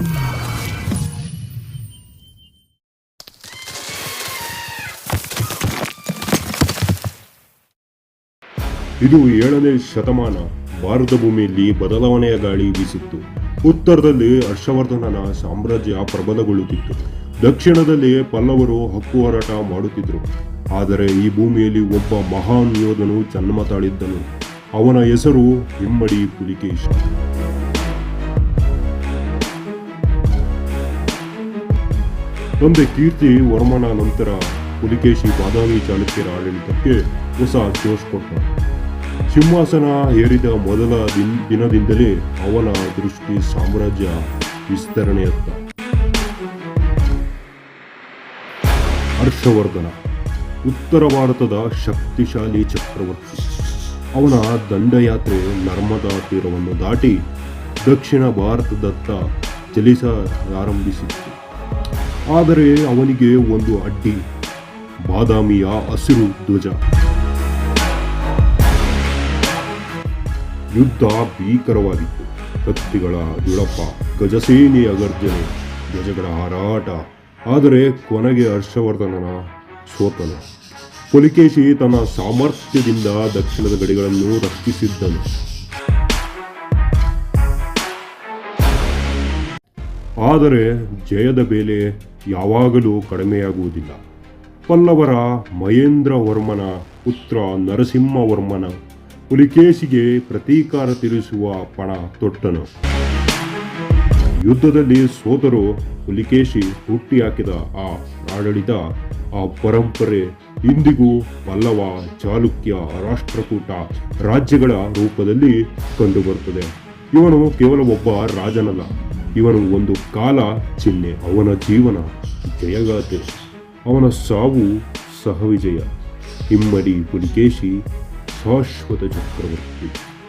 ಇದು ಏಳನೇ ಶತಮಾನ. ಭಾರತ ಭೂಮಿಯಲ್ಲಿ ಬದಲಾವಣೆಯ ಗಾಳಿ ಬೀಸಿತ್ತು. ಉತ್ತರದಲ್ಲಿ ಹರ್ಷವರ್ಧನನ ಸಾಮ್ರಾಜ್ಯ ಪ್ರಬಲಗೊಳ್ಳುತ್ತಿತ್ತು. ದಕ್ಷಿಣದಲ್ಲಿ ಪಲ್ಲವರು ಹಕ್ಕು ಹೋರಾಟ ಮಾಡುತ್ತಿದ್ದರು ಆದರೆ ಈ ಭೂಮಿಯಲ್ಲಿ ಒಬ್ಬ ಮಹಾನ್ ಯೋಧನು ಜನ್ಮ ತಾಳಿದ್ದನು. ಅವನ ಹೆಸರು ಹಿಮ್ಮಡಿ ಪುಲಿಕೇಶಿ. ತಂದೆ ಕೀರ್ತಿ ವರ್ಮನ ನಂತರ ಪುಲಿಕೇಶಿ ಬಾದಾಮಿ ಚಾಲುಕ್ಯರ ಆಡಳಿತಕ್ಕೆ ಹೊಸ ಜೋಶ್ ಕೊಟ್ಟ. ಸಿಂಹಾಸನ ಏರಿದ ಮೊದಲ ದಿನ ದಿನದಿಂದಲೇ ಅವನ ದೃಷ್ಟಿ ಸಾಮ್ರಾಜ್ಯ ವಿಸ್ತರಣೆಯತ್ತ. ಹರ್ಷವರ್ಧನ, ಉತ್ತರ ಭಾರತದ ಶಕ್ತಿಶಾಲಿ ಚಕ್ರವರ್ತಿ. ಅವನ ದಂಡಯಾತ್ರೆ ನರ್ಮದಾ ತೀರವನ್ನು ದಾಟಿ ದಕ್ಷಿಣ ಭಾರತದತ್ತ ಚಲಿಸಲಾರಂಭಿಸಿತ್ತು ಆದರೆ ಅವನಿಗೆ ಒಂದು ಅಡ್ಡಿ. ಬಾದಾಮಿಯ ಹಸಿರು ಧ್ವಜ. ಯುದ್ಧ ಭೀಕರವಾಗಿತ್ತು. ಕತ್ತಿಗಳ ದುಳಪ ಗಜಸೇನೆಯ ಗರ್ಜನೆ, ಧ್ವಜಗಳ ಹಾರಾಟ. ಆದರೆ ಕೊನೆಗೆ ಹರ್ಷವರ್ಧನನ ಸೋತನು. ಪುಲಿಕೇಶಿ ತನ್ನ ಸಾಮರ್ಥ್ಯದಿಂದ ದಕ್ಷಿಣದ ಗಡಿಗಳನ್ನು ರಕ್ಷಿಸಿದ್ದನು. ಆದರೆ ಜಯದ ಬೆಲೆ ಯಾವಾಗಲೂ ಕಡಿಮೆಯಾಗುವುದಿಲ್ಲ. ಪಲ್ಲವರ ಮಹೇಂದ್ರ ವರ್ಮನ ಪುತ್ರ ನರಸಿಂಹವರ್ಮನ ಪುಲಿಕೇಶಿಗೆ ಪ್ರತೀಕಾರ ತೀರಿಸುವ ಪಣ ತೊಟ್ಟನು. ಯುದ್ಧದಲ್ಲಿ ಸೋತರು ಪುಲಿಕೇಶಿ ಹುಟ್ಟಿ ಹಾಕಿದ ಆ ಆಡಳಿತ ಆ ಪರಂಪರೆ ಇಂದಿಗೂ ಪಲ್ಲವ ಚಾಲುಕ್ಯ ರಾಷ್ಟ್ರಕೂಟ ರಾಜ್ಯಗಳ ರೂಪದಲ್ಲಿ ಕಂಡುಬರುತ್ತದೆ. ಇವನು ಕೇವಲ ಒಬ್ಬ ರಾಜನಲ್ಲ. ಇವನು ಒಂದು ಕಾಲ ಚಿಹ್ನೆ ಅವನ ಜೀವನ ಜಯಗಾಥೆ ಅವನ ಸಾವು ಸಹವಿಜಯ. ಇಮ್ಮಡಿ ಪುಲಿಕೇಶಿ ಶಾಶ್ವತ ಚಕ್ರವರ್ತಿ.